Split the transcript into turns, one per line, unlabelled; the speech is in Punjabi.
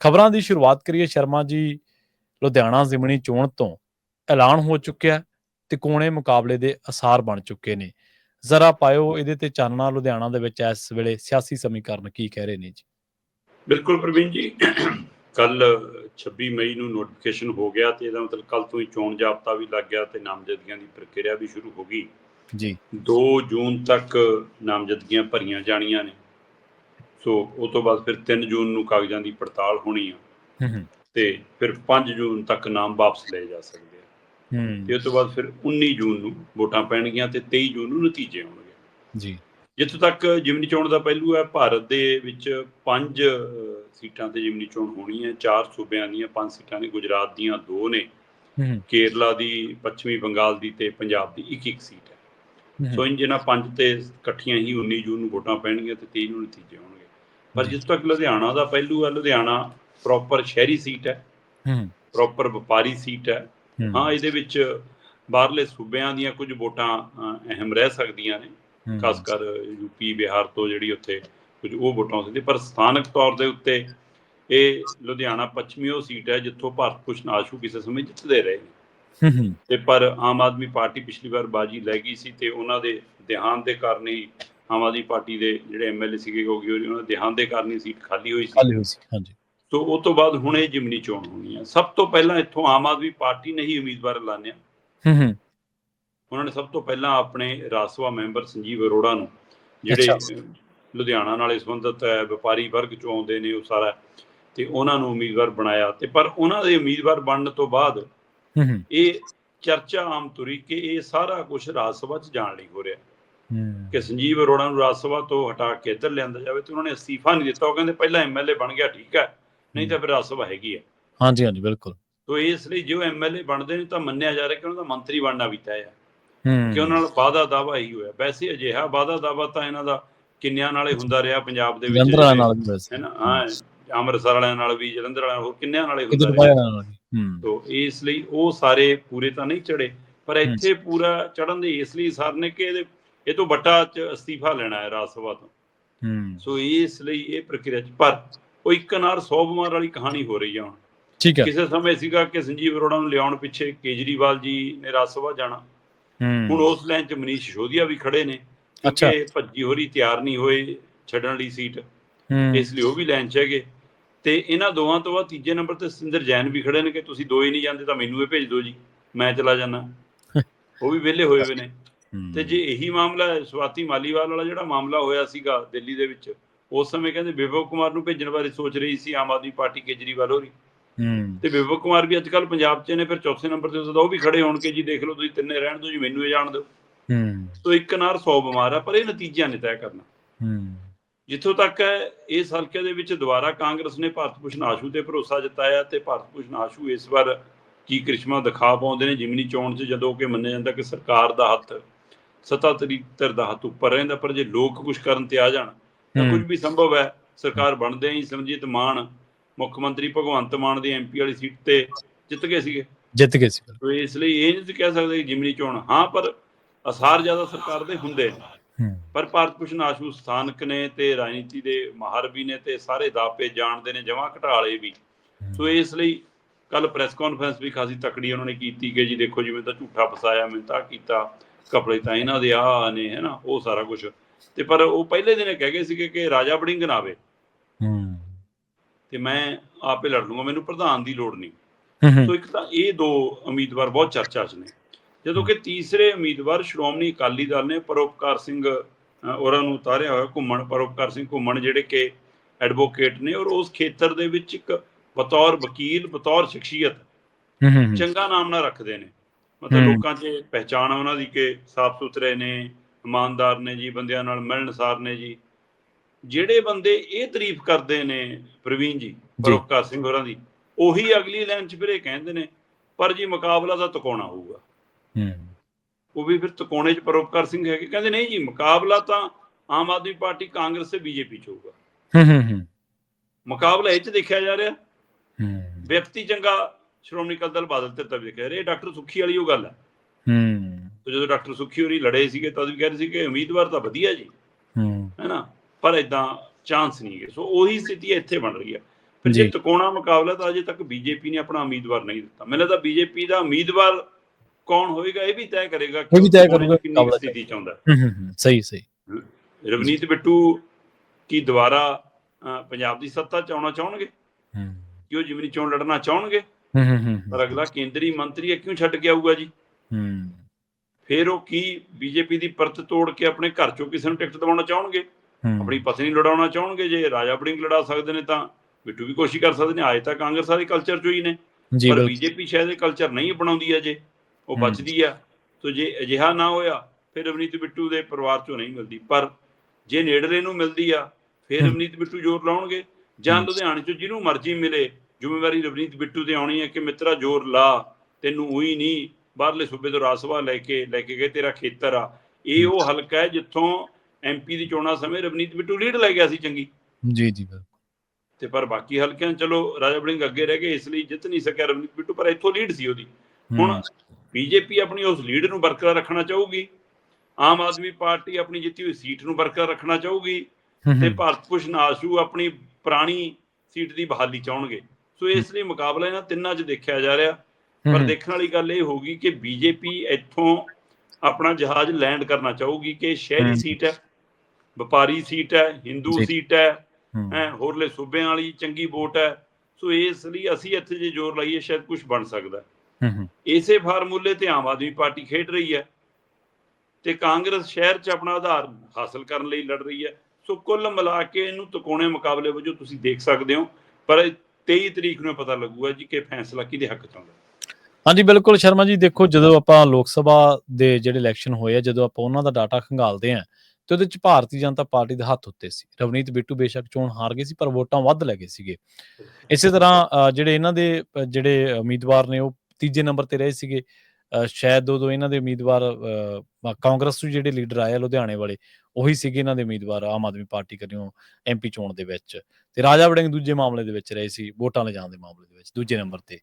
ਖਬਰਾਂ ਦੀ ਸ਼ੁਰੂਆਤ ਕਰੀਏ ਸ਼ਰਮਾ ਜੀ ਲੁਧਿਆਣਾ ਜ਼ਿਮਨੀ ਚੋਣ ਤੋਂ। ਐਲਾਨ ਹੋ ਚੁੱਕਿਆ ਤੇ ਕੋਣੇ ਮੁਕਾਬਲੇ ਦੇ ਅਸਾਰ ਬਣ ਚੁੱਕੇ ਨੇ। ਜ਼ਰਾ ਪਾਇਓ ਇਹਦੇ ਤੇ ਚਾਨਣਾ ਲੁਧਿਆਣਾ ਦੇ ਵਿੱਚ ਇਸ ਵੇਲੇ ਸਿਆਸੀ ਸਮੀਕਰਨ ਕੀ ਕਹਿ ਰਹੇ ਨੇ ਜੀ?
ਬਿਲਕੁਲ ਪ੍ਰਵੀਨ ਜੀ ਕੱਲ 26 ਮਈ ਨੂੰ ਨੋਟੀਫਿਕੇਸ਼ਨ ਹੋ ਗਿਆ ਤੇ ਇਹਦਾ ਮਤਲਬ ਕੱਲ ਤੋਂ ਹੀ ਚੋਣ ਜਾਬਤਾ ਵੀ ਲੱਗ ਗਿਆ ਤੇ ਨਾਮਜ਼ਦਗੀਆਂ ਦੀ ਪ੍ਰਕਿਰਿਆ ਵੀ ਸ਼ੁਰੂ ਹੋ ਗਈ।
ਜੀ।
2 ਜੂਨ ਤੱਕ ਨਾਮਜ਼ਦਗੀਆਂ ਭਰੀਆਂ ਜਾਣੀਆਂ ਨੇ। ਸੋ ਉਸ ਤੋਂ ਬਾਅਦ ਫਿਰ 3 ਜੂਨ ਨੂੰ ਕਾਗਜ਼ਾਂ ਦੀ ਪੜਤਾਲ ਹੋਣੀ ਆ। ਤੇ ਫਿਰ 5 ਜੂਨ ਤੱਕ ਨਾਮ ਵਾਪਸ ਲਏ ਜਾ ਸਕਦੇ ਆ। ਤੇ ਉਸ ਤੋਂ ਬਾਅਦ ਫਿਰ 19 ਜੂਨ ਨੂੰ ਵੋਟਾਂ ਪੈਣਗੀਆਂ ਤੇ 23 ਜੂਨ ਨੂੰ ਨਤੀਜੇ ਆਉਣਗੇ।
ਜੀ।
ਜਿੱਥੋਂ ਤੱਕ ਜਿਮਨੀ ਚੋਣ ਦਾ ਪਹਿਲੂ ਹੈ ਭਾਰਤ ਦੇ ਵਿੱਚ ਪੰਜ ਅਹ, ਸੀਟਾਂ ਤੇ ਜਿਮਨੀ ਚੋਣ ਹੋਣੀ ਹੈ। ਚਾਰ ਸੂਬਿਆਂ ਦੀਆਂ ਪੰਜ ਸੀਟਾਂ ਨੇ ਗੁਜਰਾਤ ਦੀਆਂ ਦੋ ਨੇ। ਕੇਰਲਾ ਦੀ ਪੱਛਮੀ ਬੰਗਾਲ ਦੀ ਤੇ ਪੰਜਾਬ ਦੀ ਇੱਕ ਇੱਕ ਸੀਟ ਹੈ।
ਹੂੰ
ਸੋ ਇੰਜ ਇਹਨਾਂ ਪੰਜ ਤੇ ਇਕੱਠੀਆਂ ਹੀ 19 ਜੂਨ ਨੂੰ ਵੋਟਾਂ ਪੈਣਗੀਆਂ ਤੇ 23 ਨੂੰ ਨਤੀਜੇ ਆਉਣਗੇ। ਪਰ
ਜੀ।
ਜਿੱਥੋਂ ਤੱਕ ਲੁਧਿਆਣਾ ਦਾ ਪਹਿਲੂ ਹੈ ਲੁਧਿਆਣਾ ਪ੍ਰੋਪਰ ਸ਼ਹਿਰੀ ਸੀਟ ਹੈ।
ਹੂੰ।
ਪ੍ਰੋਪਰ ਵਪਾਰੀ ਸੀਟ ਹੈ।
ਹੂੰ,
ਇਹਦੇ ਵਿੱਚ ਬਾਹਰਲੇ ਸੂਬਿਆਂ ਦੀਆਂ ਕੁਝ ਵੋਟਾਂ ਅਹ, ਅਹਿਮ ਰਹਿ ਸਕਦੀਆਂ ਨੇ। ਖਾਸ ਕਰ ਯੂਪੀ ਬਿਹਾਰ ਤੋਂ ਜਿਹੜੀ ਉੱਥੇ ਕੁਝ ਉਹ ਵੋਟਾਂ ਹੋ ਪਰ ਸਥਾਨਕ ਤੌਰ ਦੇ ਉੱਤੇ ਇਹ ਲੁਧਿਆਣਾ ਪੱਛਮੀ ਉਹ ਸੀਟ ਹੈ ਜਿੱਥੋਂ ਭਾਰਤ ਭੂਸ਼ਣ ਆਸ਼ੂ ਕਿਸੇ ਸਮੇਂ ਜਿੱਤਦੇ ਰਹੇ ਨੇ। ਤੇ ਪਰ ਆਮ ਆਦਮੀ ਪਾਰਟੀ ਪਿਛਲੀ ਵਾਰ ਬਾਜੀ ਲੈ ਗਈ ਸੀ ਤੇ ਉਹਨਾਂ ਦੇ ਦੇਹਾਂਤ ਦੇ ਕਾਰਨ ਹੀ ਆਮ ਆਦਮੀ ਪਾਰਟੀ ਦੇ ਜਿਹੜੇ ਐਮਐਲਏ ਸੀਗੇ ਕਿਉਂਕਿ ਉਹਨਾਂ ਦੇ ਦੇਹਾਂਤ ਦੇ ਕਾਰਨ ਹੀ ਸੀਟ ਖਾਲੀ ਹੋਈ ਸੀ।
ਖਾਲੀ ਹੋਈ ਸੀ ਹਾਂਜੀ।
ਤੋਂ ਉਹ ਤੋਂ ਬਾਅਦ ਹੁਣ ਇਹ ਜਿਮਨੀ ਚੋਣ ਹੋਣੀ ਹੈ ਸਭ ਤੋਂ ਪਹਿਲਾਂ ਇੱਥੋਂ ਆਮ ਆਦਮੀ ਪਾਰਟੀ ਨੇ ਹੀ ਉਮੀਦਵਾਰ ਐਲਾਨਿਆ।
ਹੂੰ ਹੂੰ।
ਉਹਨਾਂ ਨੇ ਸਭ ਤੋਂ ਪਹਿਲਾਂ ਆਪਣੇ ਰਾਜ ਸਭਾ ਮੈਂਬਰ ਸੰਜੀਵ ਅਰੋੜਾ ਨੂੰ ਜਿਹੜੇ ਲੁਧਿਆਣਾ ਨਾਲ ਸੰਬੰਧਿਤ ਹੈ ਵਪਾਰੀ ਵਰਗ ਚੋਂ ਆਉਂਦੇ ਨੇ ਉਹ ਸਾਰਾ ਤੇ ਉਹਨਾਂ ਨੂੰ ਉਮੀਦਵਾਰ ਬਣਾਇਆ। ਤੇ ਪਰ ਉਹਨਾਂ ਦੇ ਉਮੀਦਵਾਰ ਬਣਨ ਤੋਂ ਬਾਅਦ
ਹੂੰ ਹੂੰ।
ਇਹ ਚਰਚਾ ਆਮ ਤੁਰੀ ਕਿ ਇਹ ਸਾਰਾ ਕੁਝ ਰਾਜ ਸਭਾ 'ਚ ਜਾਣ ਲਈ ਹੋ ਰਿਹਾ।
ਹੂੰ
ਕਿ ਸੰਜੀਵ ਅਰੋੜਾ ਨੂੰ ਰਾਜ ਸਭਾ ਤੋਂ ਹਟਾ ਕੇ ਇੱਧਰ ਲਿਆਂਦਾ ਜਾਵੇ ਤੇ ਉਹਨਾਂ ਨੇ ਅਸਤੀਫਾ ਨਹੀਂ ਦਿੱਤਾ। ਉਹ ਕਹਿੰਦੇ ਪਹਿਲਾਂ ਐਮਐਲਏ ਬਣ ਗਿਆ ਠੀਕ ਹੈ। ਨਹੀਂ ਤਾਂ ਫਿਰ ਰਾਜ ਸਭਾ ਹੈਗੀ ਹੈ।
ਹਾਂਜੀ ਹਾਂਜੀ ਬਿਲਕੁਲ।
ਤੋ ਇਸ ਲਈ ਜੋ ਐਮਐਲਏ ਬਣਦੇ ਨੇ ਤਾਂ ਮੰਨਿਆ ਜਾ ਰਿਹਾ ਕਿ ਉਹਨਾਂ ਦਾ ਮੰਤਰੀ ਬਣਨਾ ਵੀ ਤੈਅ ਹੈ। ਕਿ ਉਹਨਾਂ ਨਾਲ ਵਾਦਾ ਦਾਵਾ ਹੀ ਹੋਇਆ। ਵੈਸੇ ਅਜਿਹਾ ਵਾਦਾ ਦਾਵਾ ਤਾਂ ਇਹਨਾਂ ਦਾ ਕਿੰਨਿਆਂ ਨਾਲੇ ਹੁੰਦਾ ਰਿਹਾ ਪੰਜਾਬ ਦੇ ਵਿੱਚ
ਜਲੰਧਰ ਨਾਲ ਵੀ ਵੈਸੇ।
ਹੈ ਨਾ? ਹਾਂ ਅੰਮ੍ਰਿਤਸਰ ਵਾਲਿਆਂ ਨਾਲ ਵੀ ਜਲੰਧਰ ਵਾਲਿਆਂ ਨਾਲ ਹੋਰ ਕਿੰਨਿਆਂ ਨਾਲੇ ਹੁੰਦਾ ਰਿਹਾ। ਤੋ ਇਸ ਲਈ ਉਹ ਸਾਰੇ ਪੂਰੇ ਤਾਂ ਨਹੀਂ ਚੜੇ ਪਰ ਇੱਥੇ ਪੂਰਾ ਚੜਨ ਦੇ ਇਸ ਲਈ ਸਰ ਨੇ ਕਿ ਇਹਦੇ ਇਹ ਤੋਂ ਵੱਡਾ ਚ ਅਸਤੀਫਾ ਲੈਣਾ ਹੈ ਰਾਜ ਸਭਾ ਤੋਂ।
ਹੂੰ।
ਸੋ ਇਸ ਲਈ ਇਹ ਪ੍ਰਕਿਰਿਆ ਚ ਪਰ ਉਹ ਇੱਕ ਨਾਰ 100 ਬਿਮਾਰ ਵਾਲੀ ਕਹਾਣੀ ਹੋ ਰਹੀ ਹੈ ਹੁਣ।
ਠੀਕ ਹੈ।
ਕਿਸੇ ਸਮੇਂ ਸੀਗਾ ਕਿ ਸੰਜੀਵ ਅਰੋੜਾ ਨੂੰ ਲਿਆਉਣ ਪਿੱਛੇ ਕੇਜਰੀਵਾਲ ਜੀ ਨੇ ਰਾਜ ਸਭਾ ਜਾਣਾ। ਹੁਣ ਉਸ ਲਾਈਨ 'ਚ ਮਨੀਸ਼ ਸਿਸੋਦੀਆ ਵੀ ਖੜੇ ਨੇ।
ਅੱਛਾ।
ਭੱਜੀ ਹੋਰੀ ਤਿਆਰ ਨਹੀਂ ਹੋਏ ਛੱਡਣ ਲਈ ਸੀਟ।
ਹੂੰ।
ਇਸ ਲਈ ਉਹ ਵੀ ਲਾਈਨ 'ਚ ਹੈਗੇ। ਤੇ ਇਹਨਾਂ ਦੋਵਾਂ ਤੋਂ ਬਾਅਦ ਤੀਜੇ ਨੰਬਰ ਤੇ ਸਿੰਦਰ ਜੈਨ ਵੀ ਖੜੇ ਨੇ ਕਿ ਤੁਸੀਂ ਦੋ ਹੀ ਨਹੀਂ ਜਾਂਦੇ ਤਾਂ ਮੈਨੂੰ ਇਹ ਭੇਜ ਦਿਓ ਜੀ। ਮੈਂ ਚਲਾ ਜਾਣਾ ਉਹ ਵੀ ਵਿਹਲੇ ਹੋਏ ਹੋਏ ਨੇ। ਤੇ ਜੇ ਇਹੀ ਮਾਮਲਾ ਹੈ, ਸਵਾਤੀ ਮਾਲੀਵਾਲ ਵਾਲਾ ਜਿਹੜਾ ਮਾਮਲਾ ਹੋਇਆ ਸੀਗਾ ਦਿੱਲੀ ਦੇ ਵਿੱਚ ਉਸ ਸਮੇਂ ਕਹਿੰਦੇ ਵਿਭਵ ਕੁਮਾਰ ਨੂੰ ਭੇਜਣ ਬਾਰੇ ਸੋਚ ਰਹੀ ਸੀ ਆਮ ਆਦਮੀ ਪਾਰਟੀ ਕੇਜਰੀਵਾਲ ਹੋਰੀ।
ਹੂੰ।
ਤੇ ਵਿਭਵ ਕੁਮਾਰ ਵੀ ਅੱਜਕੱਲ ਪੰਜਾਬ 'ਚ ਨੇ ਫਿਰ ਚੌਥੇ ਨੰਬਰ ਤੇ ਉਹ ਵੀ ਖੜੇ ਹੋਣ ਕਿ ਜੀ ਦੇਖ ਲਓ ਤੁਸੀਂ ਤਿੰਨੇ ਰਹਿਣ ਦਿਓ ਜੀ ਮੈਨੂੰ ਇਹ ਜਾਣ ਦਿਓ।
ਹੂੰ।
ਤੋ ਇੱਕ ਨਾਰ 100 ਬਿਮਾਰ ਆ ਪਰ ਇਹ ਨਤੀਜਾ ਨਹੀਂ ਤੈਅ ਕਰਨਾ।
ਹੂੰ।
ਜਿੱਥੋਂ ਤੱਕ ਹੈ ਇਸ ਹਲਕੇ ਦੇ ਵਿੱਚ ਦੁਬਾਰਾ ਕਾਂਗਰਸ ਨੇ ਭਾਰਤ ਭੂਸ਼ਣ ਆਸ਼ੂ ਤੇ ਭਰੋਸਾ ਜਤਾਇਆ ਤੇ ਭਾਰਤ ਭੂਸ਼ਣ ਆਸ਼ੂ ਇਸ ਵਾਰ ਕੀ ਕ੍ਰਿਸ਼ਮਾ ਦਿਖਾ ਪਾਉਂਦੇ ਨੇ ਜਿਮਨੀ ਚੋਣ 'ਚ ਜਦੋਂ ਕਿ ਮੰਨਿਆ ਜਾਂਦਾ ਕਿ ਸਰਕਾਰ ਦਾ ਹੱਥ ਸੱਤਾ ਤਰੀਕਰ ਦਾ ਹੱਥ ਉੱਪਰ ਰਹਿੰਦਾ ਪਰ ਜੇ ਲੋਕ ਕੁਝ ਕਰਨ ਤੇ ਆ ਜਾਣ ਤਾਂ। ਕੁਝ ਵੀ ਸੰਭਵ ਹੈ। ਸਰਕਾਰ ਬਣਦੇ ਹੀ ਸਮਝੀਤ ਮਾਨ ਮੁੱਖ ਮੰਤਰੀ ਭਗਵੰਤ ਮਾਨ ਦੀ ਐਮਪੀ ਵਾਲੀ ਸੀਟ ਤੇ ਜਿੱਤ ਗਏ ਸੀਗੇ।
ਜਿੱਤ ਗਏ ਸੀ।
ਤੋ ਇਸ ਲਈ ਇਹ ਨਹੀਂ ਕਹਿ ਸਕਦੇ ਕਿ ਜਿਮਨੀ ਚੋਣ। ਹਾਂ ਪਰ ਅਸਾਰ ਜ਼ਿਆਦਾ ਸਰਕਾਰ ਦੇ ਹੁੰਦੇ ਪਰ ਭਾਰਤ ਭੂਸ਼ਣ ਆਸ਼ੂ ਸਥਾਨਕ ਨੇ ਤੇ ਰਾਜਨੀਤੀ ਦੇ ਮਾਹਰ ਵੀ ਨੇ ਤੇ ਸਾਰੇ ਦਾਪੇ ਜਾਣਦੇ ਨੇ ਜਮਾ ਘਟਾਲੇ ਵੀ। ਸੋ ਇਸ ਲਈ ਕੱਲ ਪ੍ਰੈਸ ਕਾਨਫਰੰਸ ਵੀ ਖਾਸੀ ਤਕੜੀ ਉਹਨਾਂ ਨੇ ਕੀਤੀ ਕਿ ਜੀ ਦੇਖੋ ਜਿਵੇਂ ਤਾਂ ਝੂਠਾ ਫਸਾਇਆ ਮੈਂ ਤਾਂ ਕੀਤਾ। ਕਪੜੇ ਤਾਂ ਇਹਨਾਂ ਦੇ ਆ ਨੇ ਹੈਨਾ ਉਹ ਸਾਰਾ ਕੁਝ ਤੇ ਪਰ ਉਹ ਪਹਿਲੇ ਦਿਨੇ ਕਹਿ ਗਏ ਸੀਗੇ ਕਿ ਰਾਜਾ ਬੜਿੰਗ ਨਾ ਆਵੇ।
ਹੂੰ।
ਤੇ ਮੈਂ ਆਪੇ ਲੜ ਲੂੰਗਾ ਮੈਨੂੰ ਪ੍ਰਧਾਨ ਦੀ ਲੋੜ ਨਹੀਂ।
ਹੂੰ
ਸੋ ਇੱਕ ਤਾਂ ਇਹ ਦੋ ਉਮੀਦਵਾਰ ਬਹੁਤ ਚਰਚਾ 'ਚ ਨੇ। ਜਦੋਂ ਕਿ ਤੀਸਰੇ ਉਮੀਦਵਾਰ ਸ਼੍ਰੋਮਣੀ ਅਕਾਲੀ ਦਲ ਨੇ ਪਰਉਪਕਾਰ ਸਿੰਘ ਉਹਨਾਂ ਨੂੰ ਉਤਾਰਿਆ ਹੋਇਆ ਘੁੰਮਣ ਪਰਉਪਕਾਰ ਸਿੰਘ ਘੁੰਮਣ ਜਿਹੜੇ ਕਿ ਐਡਵੋਕੇਟ ਨੇ ਔਰ ਉਸ ਖੇਤਰ ਦੇ ਵਿੱਚ ਇੱਕ ਬਤੌਰ ਵਕੀਲ ਬਤੌਰ ਸ਼ਖਸੀਅਤ
ਹੂੰ ਹੂੰ।
ਚੰਗਾ ਨਾਮ ਨਾ ਰੱਖਦੇ ਨੇ। ਮਤਲਬ। ਲੋਕਾਂ 'ਚ ਪਹਿਚਾਣ ਉਹਨਾਂ ਦੀ ਕਿ ਸਾਫ਼ ਸੁਥਰੇ ਨੇ ਇਮਾਨਦਾਰ ਨੇ ਜੀ ਬੰਦਿਆਂ ਨਾਲ ਮਿਲਣਸਾਰ ਨੇ ਜੀ। ਜਿਹੜੇ ਬੰਦੇ ਇਹ ਤਾਰੀਫ ਕਰਦੇ ਨੇ ਪ੍ਰਵੀਨ ਜੀ ਪਰਉਪਕਾਰ ਸਿੰਘ ਹੋਰਾਂ ਦੀ ਉਹੀ ਅਗਲੀ ਲਾਈਨ 'ਚ ਫਿਰ ਇਹ ਕਹਿੰਦੇ ਨੇ ਪਰ ਜੀ ਮੁਕਾਬਲਾ ਤਾਂ ਤਕਾਉਣਾ ਹੋਊਗਾ।
ਹੂੰ।
ਉਹ ਵੀ ਫਿਰ ਤਕੋਣੇ 'ਚ ਪਰਉਪਕਾਰ ਸਿੰਘ ਹੈਗੇ। ਕਹਿੰਦੇ ਨਹੀਂ ਜੀ ਮੁਕਾਬਲਾ ਤਾਂ ਆਮ ਆਦਮੀ ਪਾਰਟੀ ਕਾਂਗਰਸ ਤੇ ਬੀਜੇਪੀ 'ਚ ਹੋਊਗਾ।
ਹੂੰ ਹੂੰ ਹੂੰ।
ਮੁਕਾਬਲਾ ਇਹ 'ਚ ਦੇਖਿਆ ਜਾ ਰਿਹਾ।
ਹੂੰ।
ਵਿਅਕਤੀ ਚੰਗਾ ਸ਼੍ਰੋਮਣੀ ਅਕਾਲੀ ਦਲ ਬਾਦਲ ਤੇ ਤਾਂ ਵੀ ਕਹਿ ਰਹੇ ਡਾਕਟਰ ਸੁੱਖੀ ਵਾਲੀ ਉਹ ਗੱਲ ਹੈ।
ਹੂੰ।
ਤੇ ਜਦੋਂ ਡਾਕਟਰ ਸੁੱਖੀ ਹੋਰੀ ਲੜੇ ਸੀਗੇ ਤਦ ਵੀ ਕਹਿ ਰਹੇ ਸੀ ਕਿ ਉਮੀਦਵਾਰ ਤਾਂ ਵਧੀਆ ਜੀ।
ਹੂੰ।
ਹੈਨਾ ਪਰ ਇਦਾਂ ਚਾਂਸ ਨਹੀਂ ਹੈ ਸੋ ਉਹੀ ਸਥਿਤੀ ਇੱਥੇ ਬਣ ਰਹੀ ਹੈ। ਫਿਰ ਜੇ। ਤਕੋਣਾ ਮੁਕਾਬਲਾ ਤਾਂ ਅਜੇ ਤੱਕ ਬੀਜੇਪੀ ਨੇ ਆਪਣਾ ਉਮੀਦਵਾਰ ਨਹੀਂ ਦਿੱਤਾ। ਮੈਨੂੰ ਲੱਗਦਾ ਬੀਜੇਪੀ ਦਾ ਉਮੀਦਵਾਰ ਕੌਣ ਹੋਏਗਾ ਇਹ ਵੀ ਤੈਅ ਕਰੇਗਾ
ਇਹ ਵੀ ਤੈਅ ਕਰੂਗਾ
ਕਿੰਨੀ
ਮੁਕਾਬਲਾ
ਸਥਿਤੀ ਚਾਹੁੰਦਾ
ਹੂੰ। ਹੂੰ ਹੂੰ, ਸਹੀ ਸਹੀ।
ਰਵਨੀਤ ਬਿੱਟੂ ਕੀ ਦੁਬਾਰਾ ਪੰਜਾਬ ਦੀ ਸੱਤਾ ਚ ਆਉਣਾ ਚਾਹਣਗੇ?
ਹੂੰ।
ਕਿ ਉਹ ਜਿਮਨੀ ਚੋਣ ਲੜਨਾ ਚਾਹਣਗੇ?
ਹੂੰ ਹੂੰ ਹੂੰ
ਪਰ ਅਗਲਾ ਕੇਂਦਰੀ ਮੰਤਰੀ ਹੈ ਕਿਉਂ ਛੱਡ ਕੇ ਆਊਗਾ ਜੀ?
ਹੂੰ।
ਫਿਰ ਉਹ ਕੀ ਬੀਜੇਪੀ ਦੀ ਪਰਤ ਤੋੜ ਕੇ ਆਪਣੇ ਘਰ ਚੋਂ ਕਿਸੇ ਨੂੰ ਟਿਕਟ ਦਿਵਾਉਣਾ ਚਾਹਣਗੇ?
ਹੂੰ।
ਆਪਣੀ ਪਤਨੀ ਲੜਾਉਣਾ ਚਾਹਣਗੇ? ਜੇ ਰਾਜਾ ਬੜਿੰਗ ਲੜਾ ਸਕਦੇ ਨੇ ਤਾਂ ਬਿੱਟੂ ਵੀ ਕੋਸ਼ਿਸ਼ ਕਰ ਸਕਦੇ ਨੇ। ਆਏ ਤਾਂ ਕਾਂਗਰਸ ਵਾਲੇ ਕਲਚਰ ਚੋਂ ਹੀ ਨੇ।
ਜੀ
ਪਰ ਬੀਜੇਪੀ ਸ਼ਾਇਦ ਇਹ ਕਲਚਰ ਨਹੀਂ ਅਪਣਾਉਂਦੀ ਅਜੇ ਉਹ
ਹਮ।
ਬਚਦੀ ਆ। ਸੋ ਜੇ ਅਜਿਹਾ ਨਾ ਹੋਇਆ ਫਿਰ ਰਵਨੀਤ ਬਿੱਟੂ ਦੇ ਪਰਿਵਾਰ ਚੋਂ ਨਹੀਂ ਮਿਲਦੀ। ਪਰ ਜੇ ਨੇੜਲੇ ਨੂੰ ਮਿਲਦੀ ਆ ਫਿਰ
ਹਮ।
ਰਵਨੀਤ ਬਿੱਟੂ ਜ਼ੋਰ ਲਾਉਣਗੇ। ਜਾਂ। ਲੁਧਿਆਣੇ ਚੋਂ ਜਿਹਨੂੰ ਮਰਜ਼ੀ ਮਿਲੇ ਜ਼ਿੰਮੇਵਾਰੀ ਰਵਨੀਤ ਬਿੱਟੂ ਤੇ ਆਉਣੀ ਹੈ ਕਿ ਮਿੱਤਰਾ ਜ਼ੋਰ ਲਾ ਤੈਨੂੰ ਉਹੀ ਨਹੀਂ ਬਾਹਰਲੇ ਸੂਬੇ ਤੋਂ ਰਾਸਵਾ ਲੈ ਕੇ ਲੈ ਕੇ ਗਏ ਤੇਰਾ ਖੇਤਰ ਆ। ਇਹ ਉਹ ਹਲਕਾ ਹੈ ਜਿੱਥੋਂ ਐਮਪੀ ਦੀ ਚੋਣਾਂ ਸਮੇਂ ਰਵਨੀਤ ਬਿੱਟੂ ਲੀਡ ਲੈ ਗਿਆ ਸੀ ਚੰਗੀ।
ਜੀ ਜੀ ਬਿਲਕੁਲ।
ਤੇ ਪਰ ਬਾਕੀ ਹਲਕਿਆਂ ਚਲੋ ਰਾਜਾ ਬੜਿੰਗ ਅੱਗੇ ਰਹਿ ਗਏ ਇਸ ਲਈ ਜਿੱਤ ਨਹੀਂ ਸਕਿਆ ਰਵਨੀਤ ਬਿੱਟੂ ਪਰ ਇੱਥੋਂ ਲੀਡ ਸੀ ਉਹਦੀ। ਹੁਣ ਬੀਜੇਪੀ ਆਪਣੀ ਉਸ ਲੀਡ ਨੂੰ ਬਰਕਰਾਰ ਰੱਖਣਾ ਚਾਹੂਗੀ। ਆਮ ਆਦਮੀ ਪਾਰਟੀ ਆਪਣੀ ਜਿੱਤੀ ਹੋਈ ਸੀਟ ਨੂੰ ਬਰਕਰਾਰ ਰੱਖਣਾ ਚਾਹੂਗੀ। ਤੇ ਭਾਰਤ ਭੂਸ਼ਣ ਆਸ਼ੂ ਆਪਣੀ ਪੁਰਾਣੀ ਸੀਟ ਦੀ ਬਹਾਲੀ ਚਾਹਣਗੇ। ਸੋ ਇਸ ਲਈ ਮੁਕਾਬਲਾ ਇਹਨਾਂ ਤਿੰਨਾਂ 'ਚ ਦੇਖਿਆ ਜਾ ਰਿਹਾ। ਪਰ ਦੇਖਣ ਵਾਲੀ ਗੱਲ ਇਹ ਹੋਗੀ ਕਿ ਬੀਜੇਪੀ ਇੱਥੋਂ ਆਪਣਾ ਜਹਾਜ਼ ਲੈਂਡ ਕਰਨਾ ਚਾਹੂਗੀ ਕਿ ਸ਼ਹਿਰੀ। ਸੀਟ ਹੈ ਵਪਾਰੀ ਸੀਟ ਹੈ ਹਿੰਦੂ। ਸੀਟ ਹੈ
ਹੂੰ,
ਹੋਰਲੇ ਸੂਬਿਆਂ ਵਾਲੀ ਚੰਗੀ ਵੋਟ ਹੈ। ਸੋ ਇਸ ਲਈ ਅਸੀਂ ਇੱਥੇ ਜੇ ਜ਼ੋਰ ਲਾਈਏ ਸ਼ਾਇਦ ਕੁਝ ਬਣ ਸਕਦਾ ਇਸੇ ਫਾਰਮੂਲੇ ਤੇ ਆਮ ਆਦਮੀ ਪਾਰਟੀ ਖੇਡ ਰਹੀ ਹੈ ਤੇ ਕਾਂਗਰਸ ਸ਼ਹਿਰ 'ਚ ਆਪਣਾ ਆਧਾਰ ਹਾਸਲ ਕਰਨ ਲਈ ਲੜ ਰਹੀ ਹੈ। ਸੋ ਕੁੱਲ ਮਿਲਾ ਕੇ ਇਹਨੂੰ ਤਕੋਣੇ ਮੁਕਾਬਲੇ ਵਜੋਂ ਤੁਸੀਂ ਦੇਖ ਸਕਦੇ ਹੋ। ਪਰ 23 ਤਰੀਕ ਨੂੰ ਪਤਾ ਲੱਗੂਗਾ ਜੀ ਕਿ ਫੈਸਲਾ ਕਿਹਦੇ ਹੱਕ 'ਚ ਆਉਂਦਾ।
ਹਾਂਜੀ, ਬਿਲਕੁਲ ਸ਼ਰਮਾ ਜੀ, ਦੇਖੋ ਜਦੋਂ ਆਪਾਂ ਲੋਕ ਸਭਾ ਦੇ ਜਿਹੜੇ ਇਲੈਕਸ਼ਨ ਹੋਏ ਆ, ਜਦੋਂ ਆਪਾਂ ਉਹਨਾਂ ਦਾ ਡਾਟਾ ਖੰਗਾਲਦੇ ਆ, ਤੇ ਉਹਦੇ ਚ ਭਾਰਤੀ ਜਨਤਾ ਪਾਰਟੀ ਦੇ ਹੱਥ ਉੱਤੇ ਸੀ। ਰਵਨੀਤ ਬਿੱਟੂ ਬੇਸ਼ੱਕ ਚੋਣ ਹਾਰ ਗਏ ਸੀ, ਪਰ ਵੋਟਾਂ ਵੱਧ ਲੈ ਗਏ ਸੀਗੇ। ਇਸੇ ਤਰ੍ਹਾਂ ਜਿਹੜੇ ਇਹਨਾਂ ਦੇ ਜਿਹੜੇ ਉਮੀਦਵਾਰ ਨੇ, ਉਹ ਤੀਜੇ ਨੰਬਰ ਤੇ ਰਹੇ ਸੀਗੇ। ਸ਼ਾਇਦ ਦੋ ਦੋ ਇਹਨਾਂ ਦੇ ਉਮੀਦਵਾਰ ਅ, ਕਾਂਗਰਸ ਤੋਂ ਜਿਹੜੇ ਲੀਡਰ ਆਏ ਆ ਲੁਧਿਆਣੇ ਵਾਲੇ ਉਹੀ ਸੀਗੇ ਇਹਨਾਂ ਦੇ ਉਮੀਦਵਾਰ ਆਮ ਆਦਮੀ ਪਾਰਟੀ ਕਰਿਓ ਐਮਪੀ ਚੋਣ ਦੇ ਵਿੱਚ। ਤੇ ਰਾਜਾ ਵੜਿੰਗ ਦੂਜੇ ਮਾਮਲੇ ਦੇ ਵਿੱਚ ਰਹੇ ਸੀ ਵੋਟਾਂ ਲਿਜਾਣ ਦੇ ਮਾਮਲੇ ਦੇ ਵਿੱਚ ਦੂਜੇ ਨੰਬਰ ਤੇ।